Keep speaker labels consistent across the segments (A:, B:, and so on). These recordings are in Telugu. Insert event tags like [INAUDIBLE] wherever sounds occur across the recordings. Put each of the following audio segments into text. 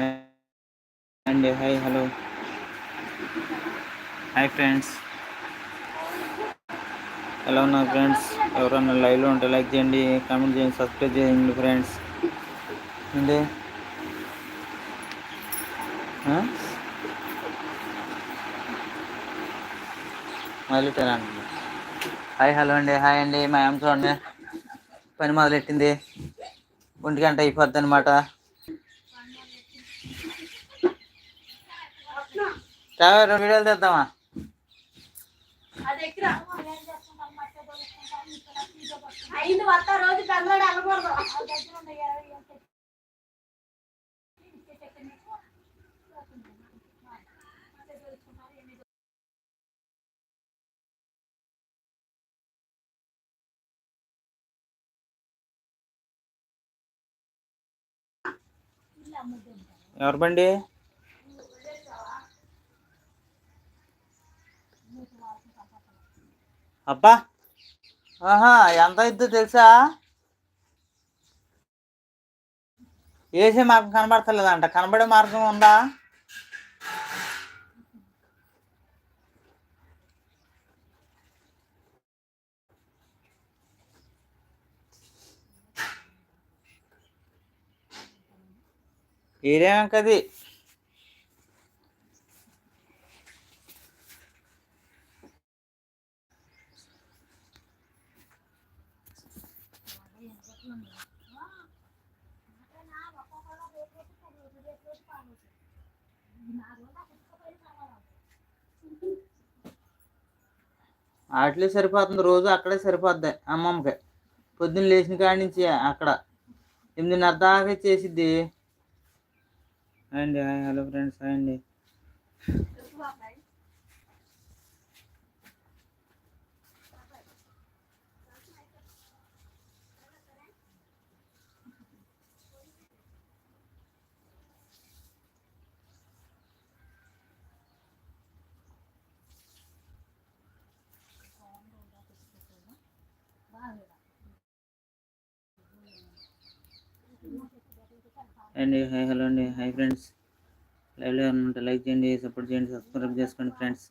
A: అండి హాయ్ హలో. Hi friends. ఎలా ఉన్నారు ఫ్రెండ్స్? ఎవరన్నా లైవ్లో ఉంటే లైక్ చేయండి కామెంట్ చేయండి సబ్స్క్రైబ్ చేయండి ఫ్రెండ్స్. అండి మొదలెట్టారా హాయ్ హలో అండి. హాయ్ అండి. మా అమ్మ చూడండి పని మొదలెట్టింది? ఒంటి గంట అయిపోద్ది అనమాట రెండు వీడియోలు తెద్దామా? ఎవరు బండి? అబ్బా. ఆహా ఎంత ఇద్దో తెలుసా? ఏసీ మార్గం కనబడతలేదంట. కనబడే మార్గం ఉందా? ఏరేమకది వాటిలో సరిపోతుంది రోజు అక్కడే సరిపోద్ది అమ్మమ్మకి. పొద్దున్న లేచిన కాడి నుంచి అక్కడ. ఎనిమిదిన్నర దాకా చేసిద్ది. అండి హాయ్ హలో ఫ్రెండ్స్ అండి. అండి హాయ్ హలో అండి. Hi friends. లైవ్లో ఉంటే లైక్ చేయండి సపోర్ట్ చేయండి సబ్స్క్రైబ్ చేసుకోండి ఫ్రెండ్స్.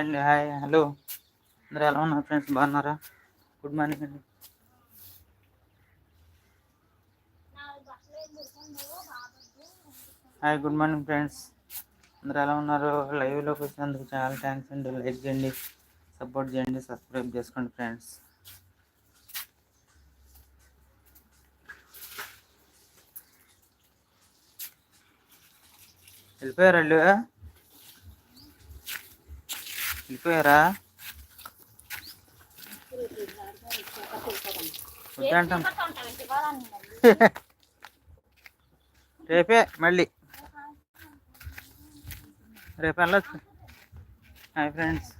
A: అండి హాయ్ హలో. అందరూ ఎలా ఉన్నారు ఫ్రెండ్స్? బాగున్నారా? గుడ్ మార్నింగ్ అండి. Hi good morning friends. అందరూ ఎలా ఉన్నారు? లైవ్లోకి వచ్చినందుకు చాలా థ్యాంక్స్ అండి. లైక్ చేయండి సపోర్ట్ చేయండి సబ్స్క్రైబ్ చేసుకోండి ఫ్రెండ్స్. వెళ్ళిపోయారు వాళ్ళు వెళ్ళిపోయారా? వద్దంటాం. [LAUGHS] రేపే మళ్ళీ. రేపు వెళ్ళచ్చు. Hi friends.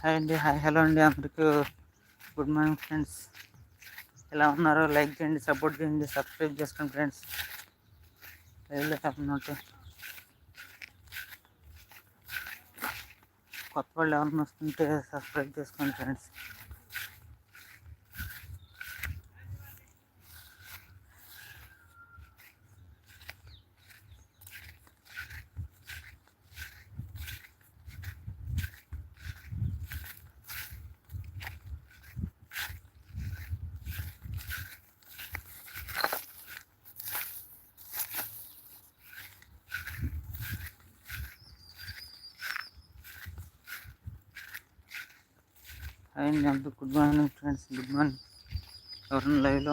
A: హాయ్ అండి హాయ్ హలో అండి అందరికీ. Good morning friends. ఎలా ఉన్నారో లైక్ చేయండి సపోర్ట్ చేయండి సబ్స్క్రైబ్ చేసుకోండి ఫ్రెండ్స్. లేకపోతే కొత్త వాళ్ళు ఎవరైనా వస్తుంటే సబ్స్క్రైబ్ చేసుకోండి ఫ్రెండ్స్ అండి అందరూ good morning friends good morning ఎవరైనా లైవ్లో